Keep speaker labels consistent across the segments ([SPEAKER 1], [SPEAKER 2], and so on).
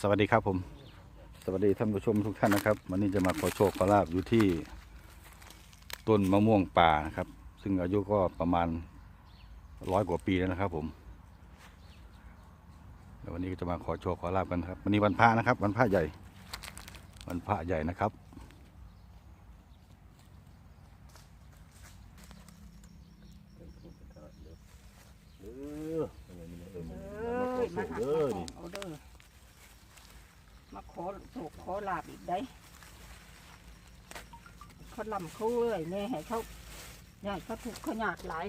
[SPEAKER 1] สวัสดีครับผม สวัสดีท่านผู้ชมทุกท่านนะครับ วันนี้จะมาขอโชคขอลาบอยู่ที่ต้นมะม่วงป่านะครับ ซึ่งอายุก็ประมาณร้อยกว่าปีแล้วนะครับ ผมแล้ววันนี้ก็จะมาขอโชคขอลาบกันครับ วันนี้วันพระนะครับ วันพระใหญ่ วันพระใหญ่นะครับ
[SPEAKER 2] เออเออเออ
[SPEAKER 3] เอ้ย
[SPEAKER 2] มา
[SPEAKER 3] มา
[SPEAKER 2] ขอ
[SPEAKER 3] หา
[SPEAKER 2] เด้อ
[SPEAKER 3] ขอ
[SPEAKER 2] นี่
[SPEAKER 3] เอาเด้อมาขอถู กขอลาบอีกได้เขาลำเขาเอ้ยแม่ให้เขาอยากเขาถูกข์เขายากหลาย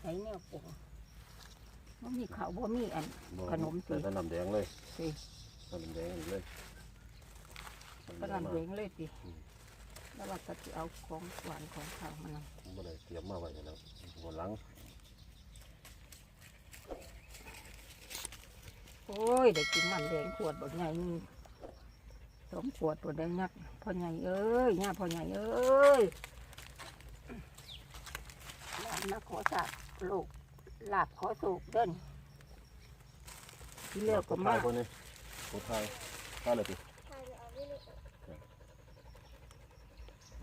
[SPEAKER 3] ไอ้เนี่ยปู่บ่มีข้าวบ่มีอัน ขนมสิ
[SPEAKER 2] ใส่น้ำแดงเลย
[SPEAKER 3] สิ
[SPEAKER 2] ใส่น้ำแดงเลย
[SPEAKER 3] ก็นำเวงเลยสิแล้วว่าก็จะเอาของหวานของข้าวมาน
[SPEAKER 2] ผมบ่ได้เตรียมมาไว้แล้วหัวหลัง
[SPEAKER 3] โอ้ยได้กินน้ำแดงขวดบดใหญ่นี่สมขวดบดแดงนักพ่อใหญ่เอ้ยย่าพ่อใหญ่เอ้ยหลานมาขอสาบลูกลาบขอสูบเดินที่เลือกก็มา
[SPEAKER 2] ถ่ยคนนี้คนไทยถ่ายเลยติอะ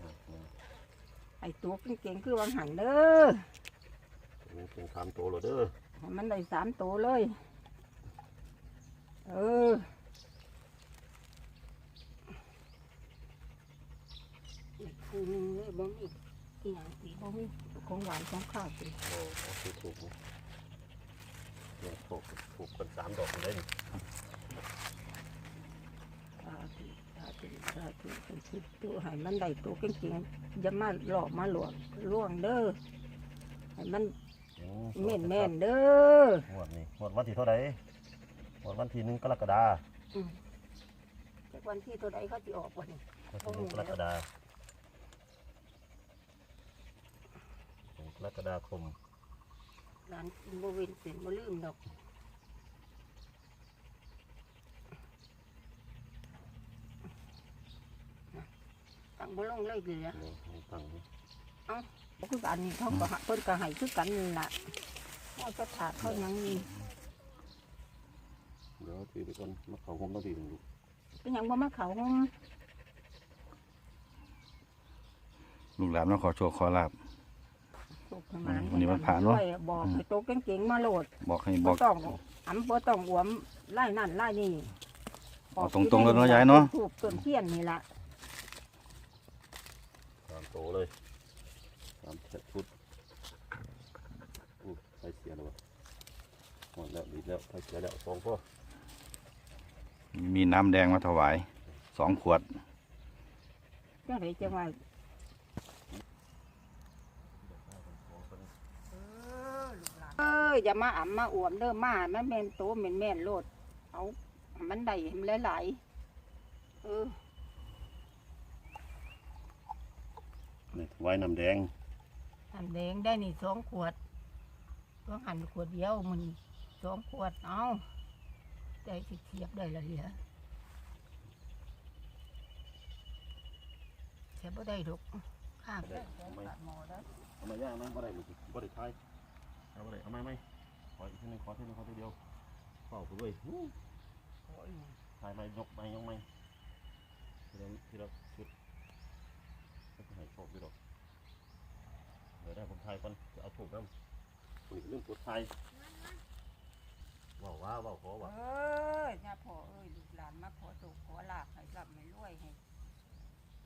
[SPEAKER 2] มา
[SPEAKER 3] ไอ้ตัวเก่งๆคือวังหันเด้อ
[SPEAKER 2] นี่เป็นคำโตแล้วเด้อ
[SPEAKER 3] ให้มันได้สามตัวเลย เออ อีกคู่หนึงเลยบ่มีอีหยังอีกบ่มีของหวานของข้าวสิ
[SPEAKER 2] โอ้เอาถูกถูกนะเนี่ยถูกถูกกันสามดอกเลยนี่
[SPEAKER 3] สาธุสาธุสาธุเป็นสิบตัวให้มันได้ตัวเก่งๆอย่ามาหลอกมาหลวงล่วงเด้อให้มัน
[SPEAKER 2] อื
[SPEAKER 3] แม่นแม่นๆเด้อ
[SPEAKER 2] งวดนี้งวดวันที่เท่าไหร่ งวดวันที่หนึ่งกรกฎา
[SPEAKER 3] อืมจากวันที่ตัวใดเขาจะออกวันนี้
[SPEAKER 2] วันที่หนึ่งกรกฎาหนึ่งกรกฎาคม
[SPEAKER 3] ร้านกินบเวนเป็นบ่ลืมดอกตั้งบ่ลงเลยเหลือ
[SPEAKER 2] เนี่ยตั้งนี่
[SPEAKER 3] บ่คือกันนี่เขาก็หาเพิ่นก็ให้คือกันนี่ล่ะเขาก็ถาดเขาหยังนี่
[SPEAKER 2] เดี๋ยวตีไปก่อนมาเขาผมต้องตีถึงลูก
[SPEAKER 3] เป็นหยังบ่มาเขาห้อง
[SPEAKER 1] ลูกหลานมาขอโชคขอลาบ
[SPEAKER 3] สุกหมาน
[SPEAKER 1] วันนี้วันพระเนอะ
[SPEAKER 3] ด้วยบอกให้โตเก่งๆมาโหลด
[SPEAKER 1] บอกให้บ
[SPEAKER 3] บ่
[SPEAKER 1] อก
[SPEAKER 3] ต้องอำบ่ต้องอวมไล่นั่นไล่นี่
[SPEAKER 1] เอาตรงๆเลยเนาะยายเนาะ
[SPEAKER 3] ถูกต้นเทียนนี่ล่ะ
[SPEAKER 2] ตามโตเลยตามเซ็ตชุดอู้ไปเสียแล้ววะหมดแล้วดีแล้วไปเสียแล้วสองพ่อ
[SPEAKER 1] มีน้ำแดงมาถวายสองขวด
[SPEAKER 3] จังไดจังว่าเอออย่ามาอ่ำมาอวมเด้อมามันแม่นโตแม่นแม่นโลด เอาให้มันได้ให้มันหลายๆเออ
[SPEAKER 2] นี่ไว้น้ำแดง
[SPEAKER 3] อันแดงได้นี่สองขวดต้องหันขวดเดียวมันนี่สองขวดเอา ได้สิเทียบได้ละเหลือเทียบบ่ได้ดอกข้ามได้หมอได้
[SPEAKER 2] เอามาย่างนะบ่ได้ลูกบ่ได้ทายเอาบ่ได้เอาไหมไหมขออีกทีหนึงขอทีหนึงขอทีเดียวเฝ้าไปด้วยอู้ทายไหมยกไหมยกไหมทีละทีละชุดไม่ต้องให้โชคด้วยหรอกเดี๋ยวได้ผมทายก่อนจะเอาถูกแล้วคุยเรื่องกดทาย ว้าวว้าวว้าวขอ
[SPEAKER 3] เอ
[SPEAKER 2] ว่า้
[SPEAKER 3] ยย่าพ่อเอ้ยลูกหลานมาขอสุขขอลาบให้รับให้รวยให้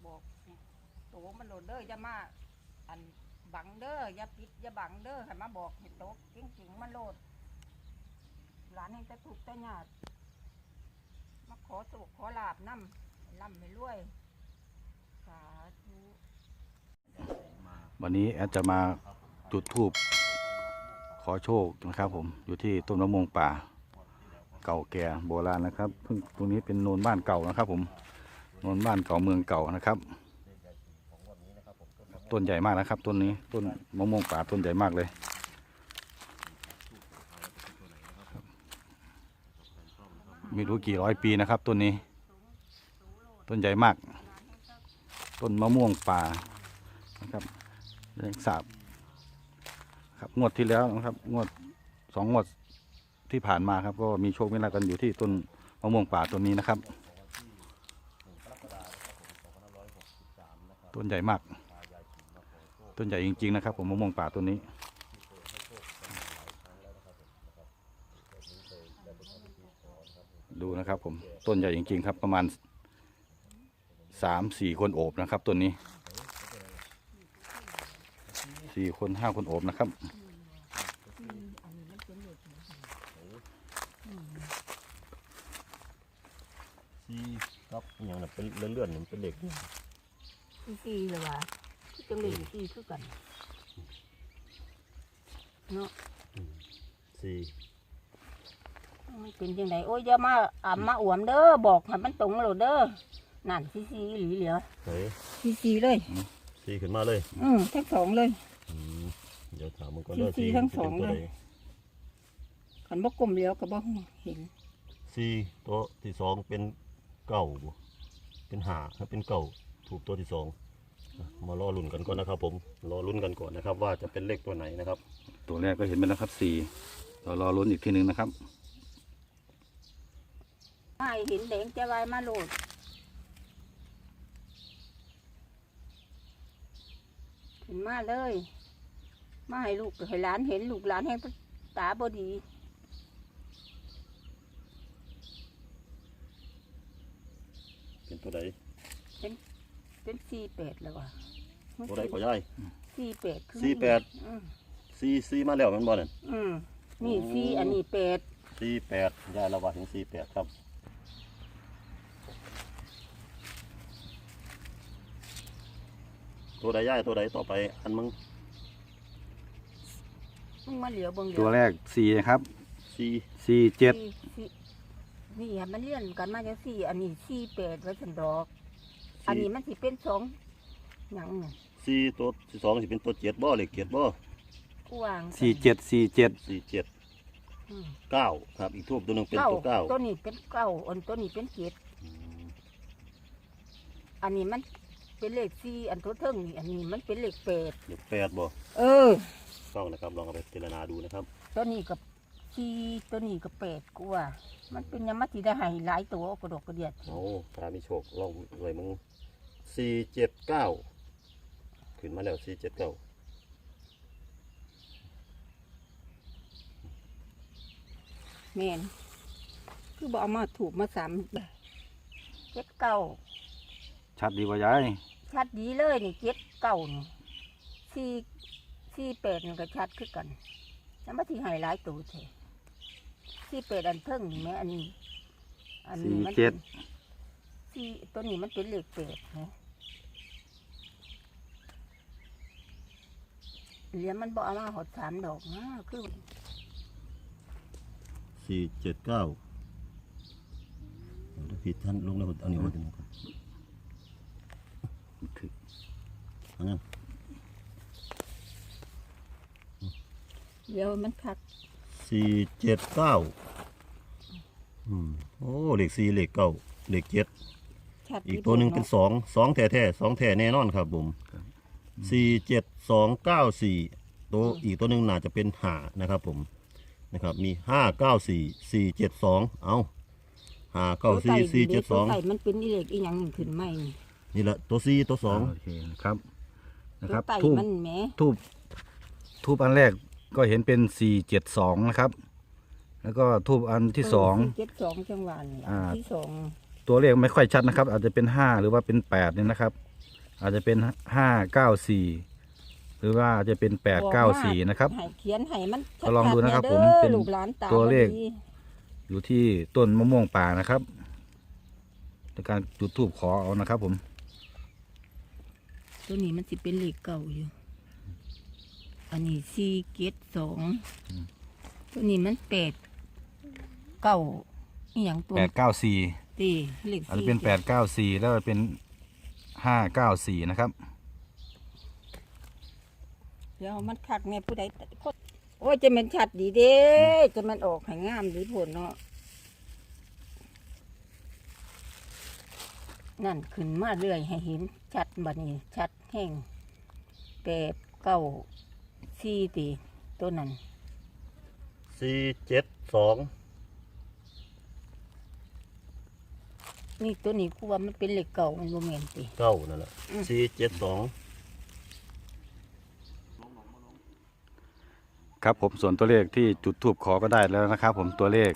[SPEAKER 3] บอกเนี่ยโตมันโหลดเด้ออย่ามาอันบังเด้ออย่าปิดอย่าบังเด้อให้มาบอกให้โตจริงๆมันโหลด หลานให้จะถูกจะหยาดมาขอสุขขอลาบน้ำให้ร่ำให้รวยสาธุ
[SPEAKER 1] วันนี้แอดจะมาจุดธูปข อโชคนะครับ ผมอยู่ที่ต้นมะม่วงป่า เก่าแก่โบราณนะครับเพิ่งตรงนี้เป็นโนนบ้านเก่านะครับ ผมโนนบ้านเก่าเมืองเก่านะครับ ต้นใหญ่มากนะครับ ต้นนี้ต้นมะม่วงป่าต้นใหญ่มากเลยไม่รู้กี่ร้อยปีนะครับต้นนี้ ต้นใหญ่มาก ต้นมะม่วงป่านะครับเรื่องสาบ ครับงวดที่แล้วนะครับ งวดสองงวดที่ผ่านมาครับ ก็มีโชคมีลาภกันอยู่ที่ต้นมะม่วงป่าต้นนี้นะครับ ต้นใหญ่มาก ต้นใหญ่จริง ๆ นะครับ ผมมะม่วงป่าต้นนี้ ดูนะครับ ผมต้นใหญ่จริง ๆ ครับ ประมาณสามสี่คนโอบนะครับต้นนี้ สี่คนห้าคนโอบนะครับ
[SPEAKER 2] ซีครับอหย่างนั้นเป็นเลื่อนๆนี่มันเป็นเหล็ก
[SPEAKER 3] ซีซีเลยวะคือจังเลยซีคือกันเนาะ
[SPEAKER 2] ซี
[SPEAKER 3] มันเป็นจังไดโอ้ยอย่ามาอ่ำมาอวมเด้อบอกให้มันตรงโลดเด้อนั่นซีซีหรือเหลือ
[SPEAKER 2] เฮ้ย
[SPEAKER 3] ซีซีเลย
[SPEAKER 2] ซีขึ้นมาเลย
[SPEAKER 3] อืมทั้งสองเลย
[SPEAKER 2] อืม เดี๋ยวถามมันก่อนเด้อ
[SPEAKER 3] ซีซีทั้งสอง
[SPEAKER 2] ป็นตัว
[SPEAKER 3] เลย
[SPEAKER 2] ใด
[SPEAKER 3] ขันบ่กลมเหลียวก็บ่เห็น
[SPEAKER 2] ซีตัวที่สองเป็นเก่าบ่เป็นหาถ้าเป็นเก่าถูกตัวที่สองอะมารอลุ้นกันก่อนนะครับ ผมรอลุ้นกันก่อนนะครับ ว่าจะเป็นเลขตัวไหนนะครับ
[SPEAKER 1] ตัวแรกก็เห็นไปแล้วครับสี่เรารอลุ้นอีกทีหนึ่งนะครับ
[SPEAKER 3] ไม่เห็นแดงจะไว้มาโหลดขึ้นมาเลย มาให้ลูกให้หลานเห็นลูกหลานให้ตาบดี
[SPEAKER 2] เป็นตัวใด
[SPEAKER 3] เป็นสี่แปดแล้วว่ะ
[SPEAKER 2] ตัวใดก็ย้าย
[SPEAKER 3] สี่แปดคือ
[SPEAKER 2] สี่แปด
[SPEAKER 3] อืม
[SPEAKER 2] ซีซีมาแล้วแมันบ่นั่น
[SPEAKER 3] อืมนี่
[SPEAKER 2] โอ้
[SPEAKER 3] สี่อันนี้แปด
[SPEAKER 2] ซีแปดย้ายระว่าถึงซีแปดครับตัวใดย้ายตัวใดต่อไปอันมึง
[SPEAKER 3] มึงมาเหลียวเบิ่งเหลี
[SPEAKER 1] ตัวแรกสี่นะครับ
[SPEAKER 2] ซี
[SPEAKER 1] สี่เจ็ด
[SPEAKER 3] สี่สี่นี่อะมันเลี่ยนกันมาจังสี่อันนี้สี่แปดไว้สันดอก อันนี้มันสิเป็นสองหยังเนี่ย
[SPEAKER 2] ซีตัวที่สองสิเป็นตัวเจ็ดบ่เลขเจ็ดบ่
[SPEAKER 3] กวาง
[SPEAKER 1] สี่เจ็ดสี่เจ็ด
[SPEAKER 2] สี่เจ็ด
[SPEAKER 3] อืม
[SPEAKER 2] เก้าครับอีกทูบตัวหนึงเป็น
[SPEAKER 3] เก้า
[SPEAKER 2] ตัวเก้า
[SPEAKER 3] ตัวนี้เป็นเก้าอันตัวนี้เป็นเจ็ด
[SPEAKER 2] อืม
[SPEAKER 3] อันนี้มัน เป็นเลขสี่อันตัวเทิงนี่อันนี้มันเป็นเลขแปด
[SPEAKER 2] เลขแปดบ่
[SPEAKER 3] เออ
[SPEAKER 2] ต้องนะครับลองเอาไปพิจารณาดูนะครับ
[SPEAKER 3] ตัวนี้กับสี่ตัวนี้กับแปดกว่า มันเป็นยังมาที่ได้ให้หลายตัวกระดกกระเดียด
[SPEAKER 2] โอ้ตามีโชคลองเลยมึงสี่เจ็ดเก้าขึ้นมาแล้วสี่เจ็ดเก้า
[SPEAKER 3] แม่นคือบอกเอามาถูกมาสามเจ็ดเก้า
[SPEAKER 1] ชัดดีกว่ายาย
[SPEAKER 3] ชัดดีเลยนี่เจ็ดเก้านี่สี่สี่แปดนี่ก็ชัดคือกันแล้วมาที่ให้หลายตัวเถอะสี่แปดอันเทิงนี่แม่อันนี้อัน
[SPEAKER 1] สี่
[SPEAKER 3] นี้มัน
[SPEAKER 1] เจ็ด
[SPEAKER 3] ป็นสี่ตัวนี้มันเป็นเลขแปดนะเหรียญมันบอกเอามาหดสามดอกนะคือ
[SPEAKER 2] สี่เจ็ดเก้าเดี๋ยวผิดท่านลงแล้วเอานิ้วมาดูก่อน อันนั้น
[SPEAKER 3] เดี๋ยวมันคัก
[SPEAKER 2] สี่เจ็ดเก้าอืมโอ้เลขสี่เลขเก้าเลขเจ็ด
[SPEAKER 3] ชัด
[SPEAKER 2] อีกตัวหนึ่งเป็นสองสองแท้แท้ๆสองแท้แน่นอนครับผมสี่เจ็ดสองเก้าสี่ตัวอีกตัวหนึ่งน่าจะเป็นหานะครับ ผมนะครับ มีห้าเก้าสี่สี่เจ็ดสองเอาห้าเก้าสี่สี่เจ็ดสอง
[SPEAKER 3] ตัวไก่มันเป็นอีเล็กอีหยังหนึ่งขึ้นไหมนี่
[SPEAKER 2] นี่แหละตัวสี่ตัวสอง
[SPEAKER 1] โอเคนะครับนะค
[SPEAKER 3] ตั
[SPEAKER 1] รั
[SPEAKER 3] ว
[SPEAKER 1] บ
[SPEAKER 3] ไก่
[SPEAKER 1] ทูบ
[SPEAKER 3] มันแหม
[SPEAKER 1] ทูบทูบอันแรกก็เห็นเป็นสี่เจ็ดสองนะครับ แล้วก็ทูบอันที่สอง
[SPEAKER 3] เจ็ดสองจังหวะนี่
[SPEAKER 1] อ่า
[SPEAKER 3] ที่สอง
[SPEAKER 1] ตัวเลขไม่ค่อยชัดนะครับ อาจจะเป็นห้าหรือว่าเป็นแปดเนี่ยนะครับ อาจจะเป็นห้าเก้าสี่หรือว่าจะเป็นแปดเก้าสี่นะครับ
[SPEAKER 3] ให้เขียนให้มัน
[SPEAKER 1] ก็ลองดูนะครับ
[SPEAKER 3] ชัๆ
[SPEAKER 1] ผมเป็น
[SPEAKER 3] ลูกหลานตา
[SPEAKER 1] ตัวเลข
[SPEAKER 3] บ่ดี
[SPEAKER 1] อยู่ที่ต้นมะม่วงป่านะครับในการจุดทูบขอเอานะครับผม
[SPEAKER 3] ตัวนี้มันสิเป็นเลขเก่าอยู่ อันนี้สี่เจ็ดสองตัวนี้มันแปดเก้าอีหยังตัว
[SPEAKER 1] แปดเก้าสี่
[SPEAKER 3] ตีเลข
[SPEAKER 1] อาจจะ
[SPEAKER 3] สี่
[SPEAKER 1] เป็นแปดเก้าสี่แล้วเป็นห้าเก้าสี่นะครับ
[SPEAKER 3] เดี๋ยวมันคักแม่ผู้ใดคนโอ้ยจะมันชัดดีเด้จะมันออกให้งามดีผลเนาะนั่นขึ้นมาเรื่อยให้เห็นชัดบัดนี้ชัด แห้งแปดเก้าสี่ตีตัวนั้น
[SPEAKER 2] สี่เจ็ดสอง
[SPEAKER 3] นี่ตัวนี้กูว่ามันเป็นเหล็กเก่ามันบ่แม่นติ
[SPEAKER 2] เก้านั่นแหละ
[SPEAKER 3] อืม
[SPEAKER 2] สี่เจ็ดสอง
[SPEAKER 1] ครับผมส่วนตัวเลขที่จุดทูบขอก็ได้แล้วนะครับ ผมตัวเลข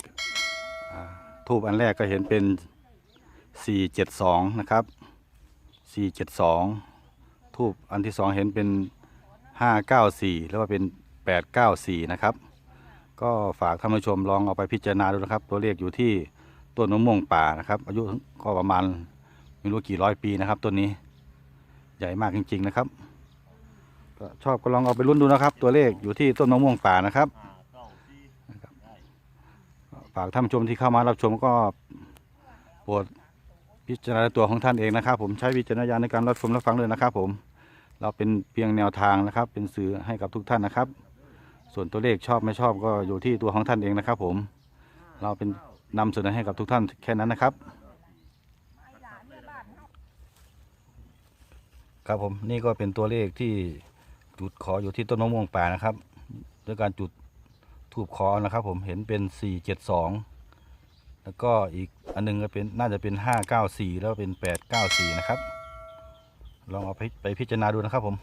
[SPEAKER 1] อ่าทูบอันแรกก็เห็นเป็น 472 นะครับ 472 ทูบอันที่สองเห็นเป็น 594 แล้วก็เป็น 894 นะครับ ก็ฝากท่านผู้ชมลองเอาไปพิจารณาดูนะครับ ตัวเลขอยู่ที่ต้นมะม่วงป่านะครับ อายุก็ประมาณไม่รู้กี่ร้อยปีนะครับต้นนี้ใหญ่มากจริง ๆ นะครับชอบก็ลองเอาไปรุ่นดูนะครับ ตัวเลขอยู่ที่ต้นมะม่วงป่านะครับฝากท่านผู้ชมที่เข้ามารับชมก็โปรด พิจารณาตัวของท่านเองนะครับ ผมใช้วิจารณญาณในการรับชมรับฟังเลยนะครับ ผมเราเป็นเพียงแนวทางนะครับ เป็นสื่อให้กับทุกท่านนะครับ ส่วนตัวเลขชอบไม่ชอบก็อยู่ที่ตัวของท่านเองนะครับ ผมเราเป็นนำเสนอให้กับทุกท่านแค่นั้นนะครับ ครับผมนี่ก็เป็นตัวเลขที่จุดขออยู่ที่ต้นมะม่วงป่านะครับด้วยการจุดทูบขอนะครับ ผมเห็นเป็นสี่เจ็ดสองแล้วก็อีก อันหนึงก็เป็นน่าจะเป็นห้าเก้าสี่แล้วเป็นแปดเก้าสี่นะครับ ลองเอาไปไปพิจารณาดูนะครับผม